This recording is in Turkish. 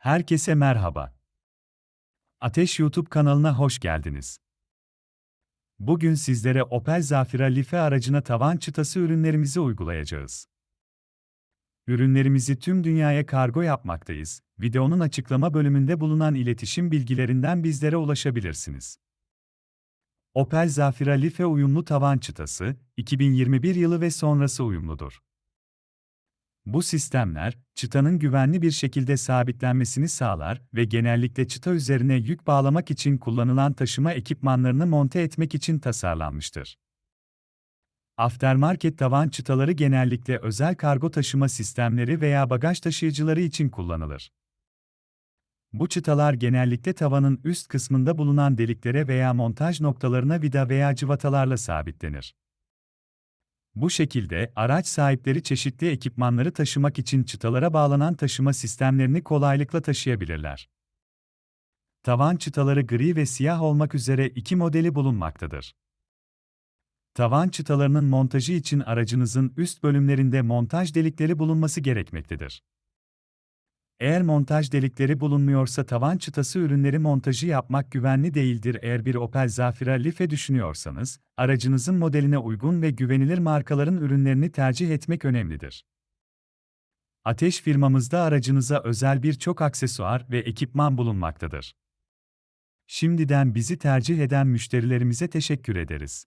Herkese merhaba. Ateş YouTube kanalına hoş geldiniz. Bugün sizlere Opel Zafira Life aracına tavan çıtası ürünlerimizi uygulayacağız. Ürünlerimizi tüm dünyaya kargo yapmaktayız. Videonun açıklama bölümünde bulunan iletişim bilgilerinden bizlere ulaşabilirsiniz. Opel Zafira Life uyumlu tavan çıtası, 2021 yılı ve sonrası uyumludur. Bu sistemler, çıtanın güvenli bir şekilde sabitlenmesini sağlar ve genellikle çıta üzerine yük bağlamak için kullanılan taşıma ekipmanlarını monte etmek için tasarlanmıştır. Aftermarket tavan çıtaları genellikle özel kargo taşıma sistemleri veya bagaj taşıyıcıları için kullanılır. Bu çıtalar genellikle tavanın üst kısmında bulunan deliklere veya montaj noktalarına vida veya cıvatalarla sabitlenir. Bu şekilde araç sahipleri çeşitli ekipmanları taşımak için çıtalara bağlanan taşıma sistemlerini kolaylıkla taşıyabilirler. Tavan çıtaları gri ve siyah olmak üzere iki modeli bulunmaktadır. Tavan çıtalarının montajı için aracınızın üst bölümlerinde montaj delikleri bulunması gerekmektedir. Eğer montaj delikleri bulunmuyorsa tavan çıtası ürünleri montajı yapmak güvenli değildir. Eğer bir Opel Zafira Life düşünüyorsanız, aracınızın modeline uygun ve güvenilir markaların ürünlerini tercih etmek önemlidir. Ateş firmamızda aracınıza özel birçok aksesuar ve ekipman bulunmaktadır. Şimdiden bizi tercih eden müşterilerimize teşekkür ederiz.